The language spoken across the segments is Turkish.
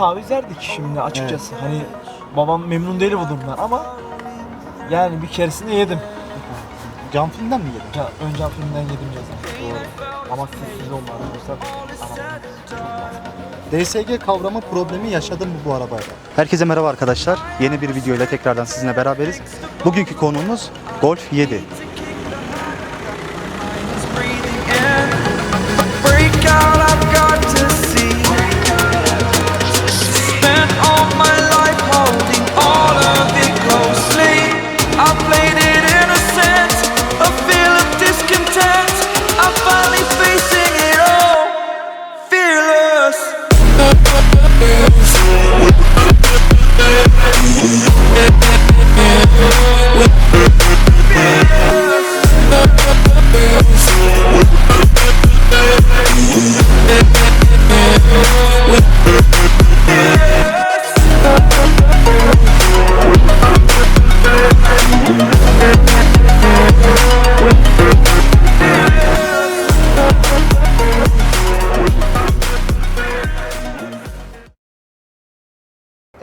taviz verdik şimdi açıkçası. Hani babam memnun değil bu durumdan ama yani bir keresinde yedim. Cam filmden mi yedin? Ya, önce filmden yedim cezayı. Ama sessiz olmadı. Yoksa DSG kavramı problemi yaşadın mı bu arabayla? Herkese merhaba arkadaşlar. Yeni bir video ile tekrardan sizinle beraberiz. Bugünkü konuğumuz Golf 7.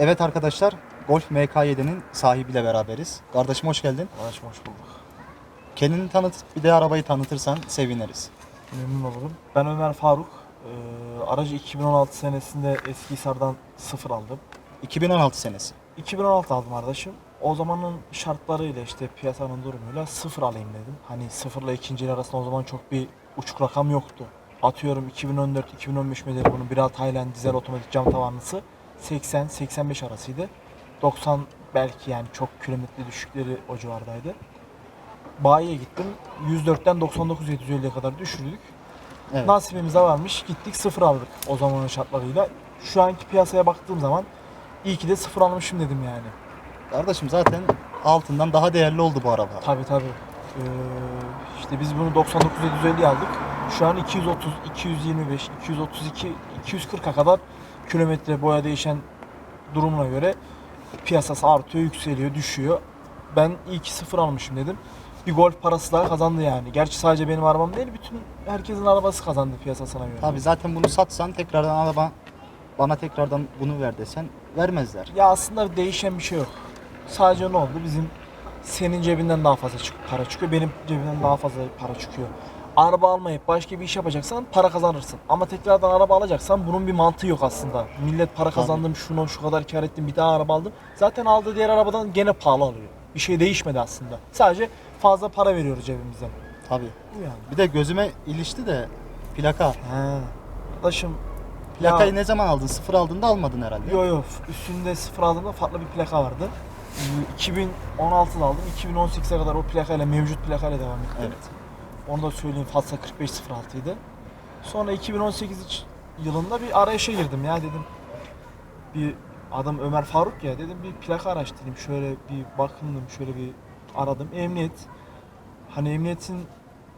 Evet arkadaşlar, Golf MK7'nin sahibiyle beraberiz. Kardeşim hoş geldin. Hoş hoş bulduk. Kendini tanıtıp bir de arabayı tanıtırsan seviniriz. Memnun olurum. Ben Ömer Faruk. Ee, aracı 2016 senesinde Eskihisar'dan sıfır aldım. 2016 senesi. 2016 aldım kardeşim. O zamanın şartlarıyla işte piyasanın durumuyla sıfır alayım dedim. Hani sıfırla ikinci el arasında o zaman çok bir uçuk rakam yoktu. Atıyorum 2014-2015 modeli bunun bir Thailand dizel otomatik cam tavanlısı 80-85 arasıydı. 90 belki yani çok kilometre düşükleri o civardaydı. Bayiye gittim. 104'ten 99-750'ye kadar düşürdük. Evet. Nasibimize varmış. Gittik sıfır aldık o zamanın şartlarıyla. Şu anki piyasaya baktığım zaman iyi ki de sıfır almışım dedim yani. Kardeşim zaten altından daha değerli oldu bu araba. Tabi tabi. Ee, işte biz bunu 99-750 aldık. Şu an 230, 225, 232, 240'a kadar kilometre boya değişen durumuna göre piyasası artıyor, yükseliyor, düşüyor. Ben iyi ki sıfır almışım dedim. Bir golf parası daha kazandı yani. Gerçi sadece benim arabam değil, bütün herkesin arabası kazandı piyasasına göre. Tabi zaten bunu satsan tekrardan araba bana tekrardan bunu ver desen vermezler. Ya aslında değişen bir şey yok. Sadece ne oldu? Bizim senin cebinden daha fazla çık para çıkıyor. Benim cebimden daha fazla para çıkıyor. Araba almayıp başka bir iş yapacaksan para kazanırsın. Ama tekrardan araba alacaksan bunun bir mantığı yok aslında. Millet para kazandım, şunu şu kadar kar ettim, bir daha araba aldım. Zaten aldığı diğer arabadan gene pahalı alıyor. Bir şey değişmedi aslında. Sadece fazla para veriyoruz cebimizden. Tabi. Bu yani. Bir de gözüme ilişti de plaka. He. Arkadaşım Plakayı ne zaman aldın? Sıfır aldığında almadın herhalde. Yo yo üstünde sıfır aldığımda farklı bir plaka vardı. Ee, 2016'da aldım. 2018'e kadar o plakayla mevcut plakayla devam ettim. Evet. Onu da söyleyeyim Fatsa 4506 idi. Sonra 2018 iç- yılında bir arayışa girdim ya dedim. Bir adam Ömer Faruk ya dedim bir plaka araştırayım. Şöyle bir bakındım şöyle bir aradım. Emniyet. Hani emniyetin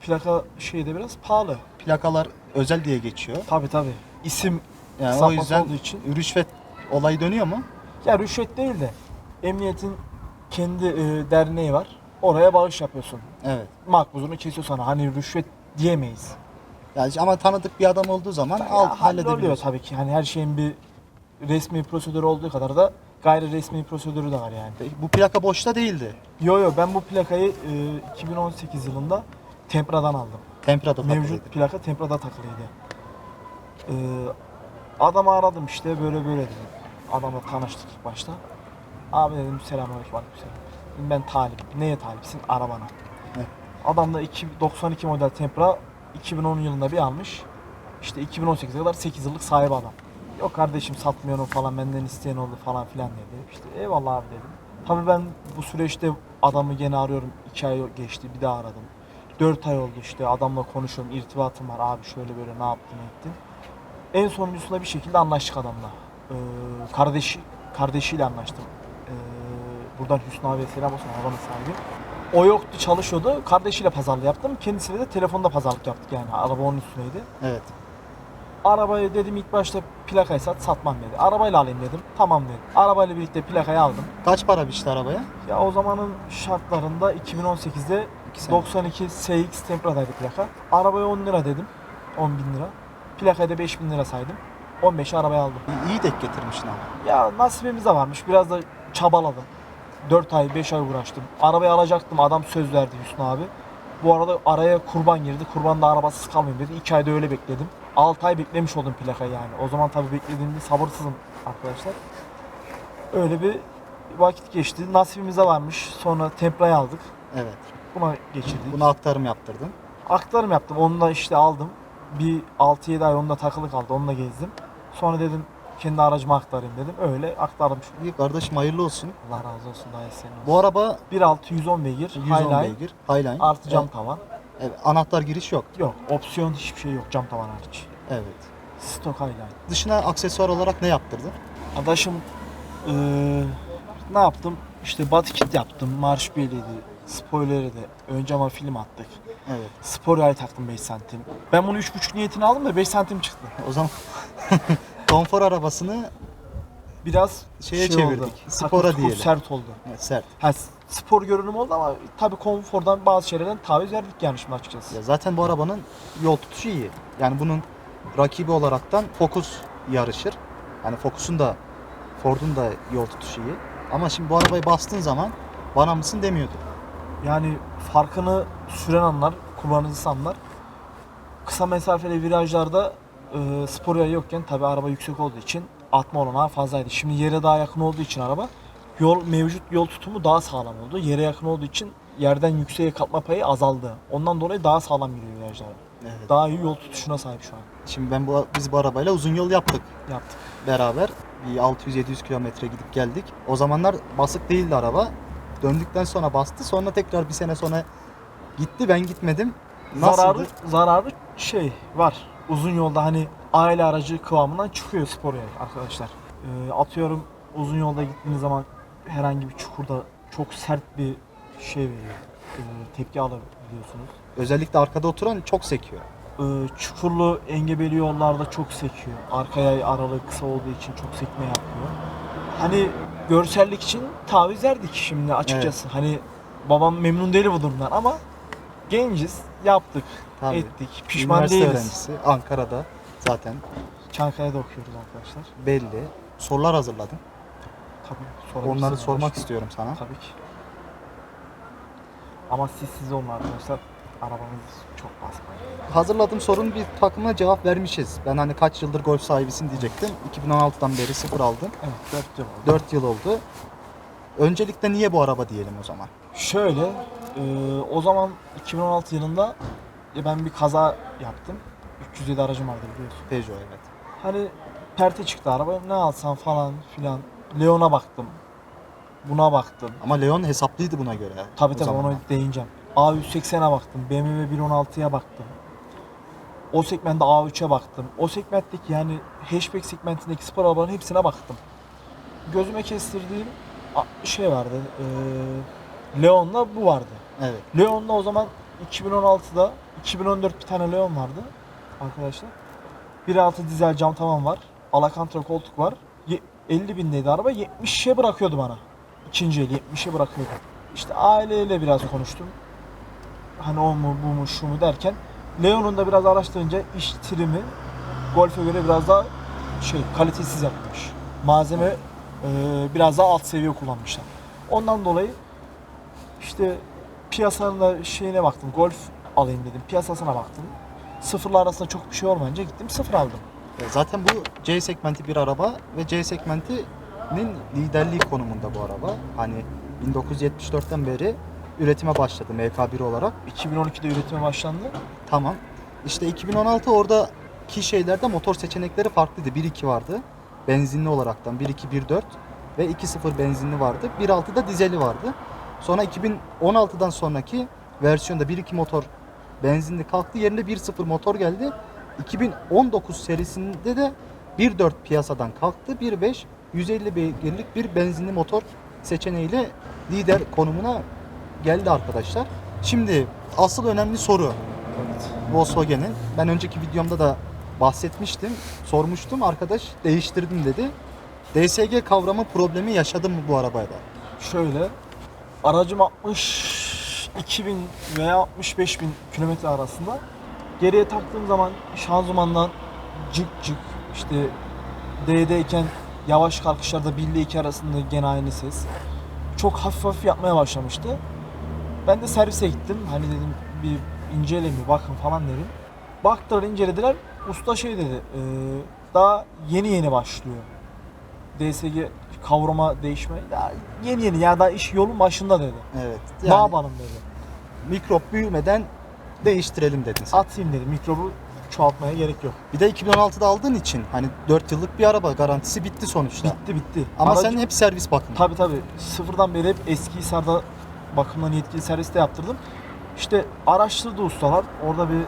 plaka şeyi de biraz pahalı. Plakalar özel diye geçiyor. Tabi tabi. İsim Yani o yüzden olduğu için. rüşvet olayı dönüyor mu? Ya rüşvet değil de emniyetin kendi e, derneği var. Oraya bağış yapıyorsun. Evet. Makbuzunu kesiyor sana. Hani rüşvet diyemeyiz. Yani ama tanıdık bir adam olduğu zaman al halloluyor halledebiliyorsun. tabii ki. Hani her şeyin bir resmi prosedürü olduğu kadar da gayri resmi prosedürü de var yani. Bu plaka boşta değildi. Yo yo ben bu plakayı e, 2018 yılında Tempra'dan aldım. Tempra'da Mevcut takılıydı. plaka Tempra'da takılıydı. Ee, adamı aradım işte böyle böyle dedim. Adamla tanıştık ilk başta. Abi dedim selamünaleyküm aleykümselam. Dedim ben talibim. Neye talipsin? Arabana. Evet. Adam da iki- 92 model Tempra 2010 yılında bir almış. İşte 2018'e kadar 8 yıllık sahibi adam. Yok kardeşim satmıyorum falan benden isteyen oldu falan filan dedi. İşte eyvallah abi dedim. Tabii ben bu süreçte adamı gene arıyorum. 2 ay geçti bir daha aradım. 4 ay oldu işte adamla konuşuyorum irtibatım var abi şöyle böyle ne yaptın ettin. En sonuncusunda bir şekilde anlaştık adamla. Ee, kardeşi kardeşiyle anlaştım. Ee, buradan Hüsnü abiye selam olsun arabanın sahibi. O yoktu çalışıyordu. Kardeşiyle pazarlık yaptım. Kendisiyle de telefonda pazarlık yaptık yani. Araba onun üstüneydi. Evet. Arabayı dedim ilk başta plakayı sat satmam dedi. Arabayla alayım dedim. Tamam dedi. Arabayla birlikte plakayı aldım. Kaç para biçti arabaya? Ya o zamanın şartlarında 2018'de İki sene. 92 SX Tempra'daydı plaka. Arabaya 10 lira dedim. 10 bin lira. Plakaya da 5 bin lira saydım. 15'e arabayı aldım. İyi, iyi denk getirmişsin ama. Ya nasibimiz de varmış. Biraz da çabaladım. 4 ay 5 ay uğraştım. Arabayı alacaktım. Adam söz verdi Hüsnü abi. Bu arada araya kurban girdi. Kurban da arabasız kalmayayım dedi. 2 ayda öyle bekledim. 6 ay beklemiş oldum plakayı yani. O zaman tabii beklediğimde sabırsızım arkadaşlar. Öyle bir vakit geçti. Nasibimize varmış. Sonra Templa'yı aldık. Evet. Buna geçirdik. Buna aktarım yaptırdın. Aktarım yaptım. Onu da işte aldım. Bir 6-7 ay onunla takılı kaldı. Onunla gezdim. Sonra dedim kendi aracıma aktarayım dedim. Öyle aktardım. İyi kardeşim hayırlı olsun. Allah razı olsun daha senin olsun. Bu araba 1.6 110 beygir. 110 Highline, beygir. Highline. Artı cam Evet, tavan. evet, anahtar giriş yok. Yok. Opsiyon hiçbir şey yok cam tavan hariç. Evet. Stok Highline. Dışına aksesuar olarak ne yaptırdın? Adaşım eee, ne yaptım? İşte body kit yaptım. Marş beliydi. Spoiler'ı da. Ön cama film attık. Evet. Spor yay taktım 5 santim. Ben bunu 3.5 niyetini aldım da 5 santim çıktı. O zaman konfor arabasını Biraz Şeye şey çevirdik, Oldu. spora diyelim. Sert oldu. evet, sert. Ha, spor görünüm oldu ama tabii konfordan bazı şeylerden taviz verdik yani şimdi açıkçası. Ya zaten bu arabanın yol tutuşu iyi. Yani bunun rakibi olaraktan Focus yarışır. Yani Focus'un da Ford'un da yol tutuşu iyi. Ama şimdi bu arabayı bastığın zaman bana mısın demiyordu. Yani farkını süren anlar, kullanıcısı anlar. Kısa mesafeli virajlarda e, spor yayı yokken tabi araba yüksek olduğu için atma olanağı fazlaydı. Şimdi yere daha yakın olduğu için araba yol mevcut yol tutumu daha sağlam oldu. Yere yakın olduğu için yerden yükseğe kalkma payı azaldı. Ondan dolayı daha sağlam giriyor virajlara. Evet. Daha iyi yol tutuşuna sahip şu an. Şimdi ben bu biz bu arabayla uzun yol yaptık Yaptık. beraber. Bir 600-700 kilometre gidip geldik. O zamanlar basık değildi araba. Döndükten sonra bastı. Sonra tekrar bir sene sonra gitti. Ben gitmedim. Nasıldı? Zararı, zararı şey var. Uzun yolda hani aile aracı kıvamından çıkıyor spor yay arkadaşlar. Ee, atıyorum uzun yolda gittiğiniz zaman herhangi bir çukurda çok sert bir şey veriyor. Ee, tepki alabiliyorsunuz. Özellikle arkada oturan çok sekiyor. Ee, çukurlu engebeli yollarda çok sekiyor. Arka yay aralığı kısa olduğu için çok sekme yapıyor. Hani görsellik için taviz verdik şimdi açıkçası. Hani babam memnun değil bu durumdan ama genciz, yaptık, Tabii. ettik. Pişman Üniversite değiliz. öğrencisi Ankara'da zaten Çankaya'da okuyoruz arkadaşlar. belli. Sorular hazırladım. Tabii sorabilirsiniz Onları sormak arkadaşlar. istiyorum sana. Tabii ki. Ama siz siz olun arkadaşlar. Arabanız çok basmayın. Hazırladığım sorunun bir takımına cevap vermişiz. Ben hani kaç yıldır golf sahibisin diyecektim. 2016'dan beri sıfır aldım. Evet 4 yıl oldu. 4 yıl oldu. Öncelikle niye bu araba diyelim o zaman? Şöyle, e, o zaman 2016 yılında e, ben bir kaza yaptım. 307 aracım vardı biliyorsun. Peugeot evet. Hani perte çıktı araba. Ne alsam falan filan. Leon'a baktım. Buna baktım. Ama Leon hesaplıydı buna göre. Tabii o tabii zamanlar. ona değineceğim. A180'e baktım. BMW 116'ya baktım. O segmentte A3'e baktım. O segmentteki yani hatchback segmentindeki spor arabaların hepsine baktım. Gözüme kestirdiğim a- şey vardı. Ee, Leon'la bu vardı. Evet. Leon'da o zaman 2016'da 2014 bir tane Leon vardı arkadaşlar. 1.6 dizel cam tavan var. Alcantara koltuk var. Ye- 50 bindeydi araba. 70'e bırakıyordu bana. İkinci el 70'e bırakıyordu. İşte aileyle biraz konuştum. Hani o mu bu mu şu mu derken Leon'un da biraz araştırınca iş trimi Golf'e göre biraz daha şey kalitesiz yapmış. Malzeme e, biraz daha alt seviye kullanmışlar. Ondan dolayı işte piyasanın da şeyine baktım. Golf alayım dedim. Piyasasına baktım. Sıfırla arasında çok bir şey olmayınca gittim sıfır aldım. E, Zaten bu C segmenti bir araba ve C segmentinin liderliği konumunda bu araba. Hani 1974'ten beri üretime başladı MK1 olarak. 2012'de üretime başlandı. Tamam. İşte 2016 oradaki şeylerde motor seçenekleri farklıydı. 1.2 vardı. Benzinli olaraktan 1.2 1.4 ve 2.0 benzinli vardı. 1.6'da dizeli vardı. Sonra 2016'dan sonraki versiyonda 1.2 motor benzinli kalktı. Yerine 1.0 motor geldi. 2019 serisinde de 1.4 piyasadan kalktı. 1.5 150 beygirlik bir benzinli motor seçeneğiyle lider konumuna geldi arkadaşlar. Şimdi asıl önemli soru Evet. Volkswagen'in. Ben önceki videomda da bahsetmiştim. Sormuştum. Arkadaş değiştirdim dedi. DSG kavramı problemi yaşadın mı bu arabayla? Şöyle aracım 62 bin veya 65 bin kilometre arasında. Geriye taktığım zaman şanzımandan cık cık işte D'deyken yavaş kalkışlarda 1 ile 2 arasında gene aynı ses. Çok hafif hafif yapmaya başlamıştı. Ben de servise gittim. Hani dedim bir inceleyin bir bakın falan dedim. Baktılar incelediler. Usta şey dedi. "Ee, daha yeni yeni başlıyor. DSG kavrama değişme. Daha yeni yeni ya daha iş yolun başında dedi. Evet. Ne Yani yapalım dedi. mikrop büyümeden değiştirelim dedin sen. Atayım dedi. Mikrobu çoğaltmaya gerek yok. Bir de 2016'da aldığın için hani 4 yıllık bir araba garantisi bitti sonuçta. Bitti bitti. Ama Aracı- sen hep servis bakımı. Tabi tabi sıfırdan beri hep Eskihisar'da bakımdan yetkili serviste yaptırdım. İşte araştırdı ustalar. Orada bir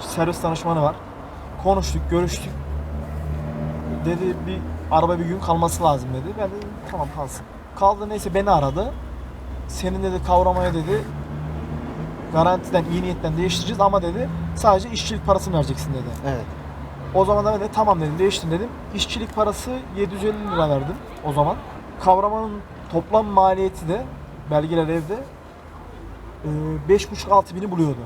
servis danışmanı var. Konuştuk, görüştük. Dedi bir araba bir gün kalması lazım dedi. Ben dedim tamam kalsın. Kaldı neyse beni aradı. Senin dedi kavramaya dedi garantiden iyi niyetten değiştireceğiz ama dedi sadece işçilik parasını vereceksin dedi. Evet. O zaman da ben de tamam dedim değiştim dedim. İşçilik parası 750 lira verdim o zaman. Kavramanın toplam maliyeti de belgeler evde e, 5,5-6 bini buluyordu.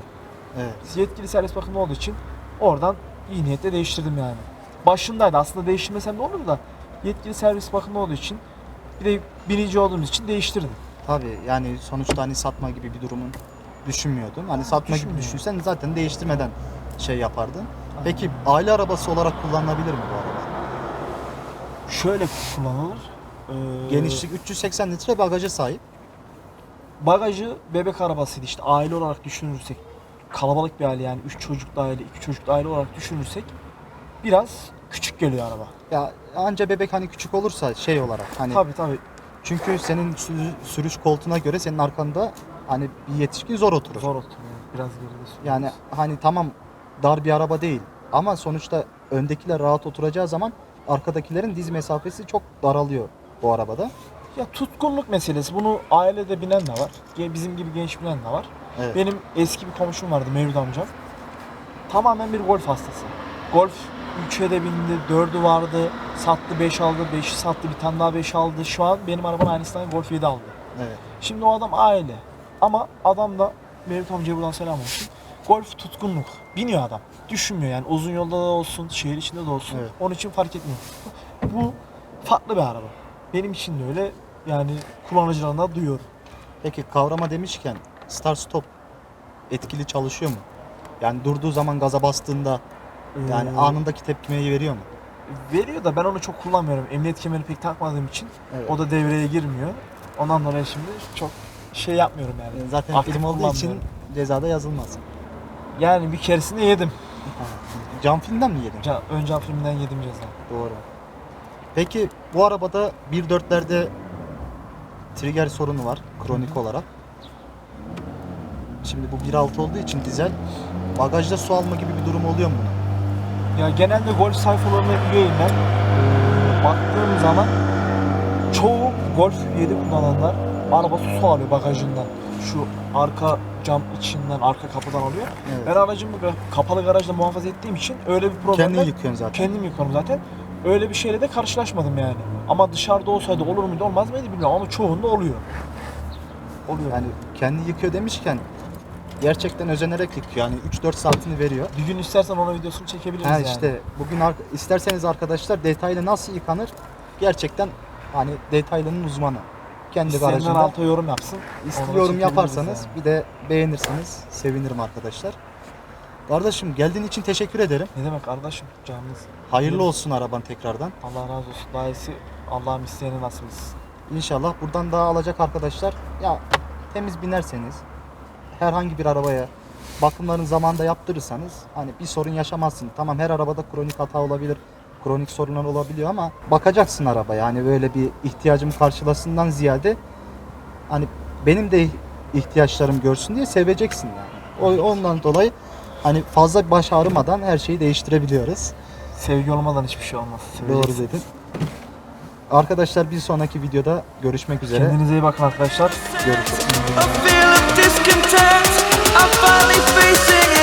Evet. Yetkili servis bakımı olduğu için oradan iyi niyetle değiştirdim yani. Başındaydı aslında değiştirmesem de olur da yetkili servis bakımı olduğu için bir de binici olduğumuz için değiştirdim. Tabii yani sonuçta hani satma gibi bir durumun düşünmüyordun. Hani satma gibi Düşünmüyorum. düşünsen zaten değiştirmeden şey yapardın. Peki aile arabası olarak kullanılabilir mi bu araba? Şöyle kullanılır. Ee, Genişlik 380 litre bagaja sahip. Bagajı bebek arabasıydı işte aile olarak düşünürsek kalabalık bir aile yani 3 çocuklu aile 2 çocuklu aile olarak düşünürsek biraz küçük geliyor araba. Ya anca bebek hani küçük olursa şey olarak hani Tabi tabi çünkü senin sürü- sürüş koltuğuna göre senin arkanda hani bir yetişkin zor oturur. zor oturuyor biraz geride sürüyor. Yani hani tamam dar bir araba değil ama sonuçta öndekiler rahat oturacağı zaman arkadakilerin diz mesafesi çok daralıyor bu arabada. ya tutkunluk meselesi bunu ailede binen de var. Ge- Bizim gibi genç binen de var. Evet. Benim eski bir komşum vardı Mevlüt amcam. Tamamen bir golf hastası. Golf 3'e de bindi, 4'ü vardı, sattı 5 aldı, 5'i sattı, bir tane daha 5 aldı. Şu an benim arabanın aynısından Golf 7 aldı. Evet. Şimdi o adam aile. Ama adam da Mevlüt amcaya buradan selam olsun. Golf tutkunluk. Biniyor adam. Düşünmüyor yani uzun yolda da olsun, şehir içinde de olsun. Evet. Onun için fark etmiyor. Bu farklı bir araba. Benim için de öyle. Yani kullanıcılarına duyuyorum. Peki kavrama demişken start stop etkili çalışıyor mu? Yani durduğu zaman gaza bastığında yani Ee, anındaki tepkimeyi veriyor mu? veriyor da ben onu çok kullanmıyorum. Emniyet kemeri pek takmadığım için Evet. o da devreye girmiyor. Ondan dolayı şimdi çok şey yapmıyorum yani. Yani zaten Aktif film olduğu için kullanmıyorum. cezada yazılmaz. Yani bir keresinde yedim. Cam filmden mi yedin? Ca- Ön cam filminden yedim ceza. Doğru. Peki bu arabada 1.4'lerde trigger sorunu var kronik olarak. Şimdi bu 1.6 olduğu için dizel bagajda su alma gibi bir durum oluyor mu? buna? Ya genelde golf sayfalarına üyeyim ben. Ee, baktığım zaman çoğu golf 7 kullananlar arabası su alıyor bagajından. Şu arka cam içinden, arka kapıdan alıyor. Evet. Ben aracımı kapalı garajda muhafaza ettiğim için öyle bir problemle Kendin yıkıyorsun zaten. kendim yıkıyorum zaten. Öyle bir şeyle de karşılaşmadım yani. Ama dışarıda olsaydı olur muydu olmaz mıydı bilmiyorum ama çoğunda oluyor. Oluyor. Yani kendi yıkıyor demişken gerçekten özenerek yıkıyor. Yani 3-4 saatini veriyor. bir gün istersen ona videosunu çekebiliriz Ha yani. işte bugün ar- isterseniz arkadaşlar detaylı nasıl yıkanır gerçekten hani detaylının uzmanı. Kendi İsteyenler garajında alta yorum yapsın. İst- Onu yorum yaparsanız yani. bir de beğenirseniz sevinirim arkadaşlar. Kardeşim geldiğin için teşekkür ederim. Ne demek kardeşim canınız. Hayırlı olsun araban tekrardan. Allah razı olsun. Daha iyisi Allah'ım isteyeni nasip etsin. İnşallah buradan daha alacak arkadaşlar. Ya temiz binerseniz herhangi bir arabaya bakımlarını zamanında yaptırırsanız hani bir sorun yaşamazsın. Tamam her arabada kronik hata olabilir. Kronik sorunlar olabiliyor ama bakacaksın arabaya. Yani böyle bir ihtiyacımı karşılasından ziyade hani benim de ihtiyaçlarım görsün diye seveceksin yani. O, ondan dolayı hani fazla baş ağrımadan her şeyi değiştirebiliyoruz. Sevgi olmadan hiçbir şey olmaz. Doğru dedin. Arkadaşlar bir sonraki videoda görüşmek üzere. Kendinize iyi bakın arkadaşlar. Görüşürüz. A feel of discontent. I'm finally facing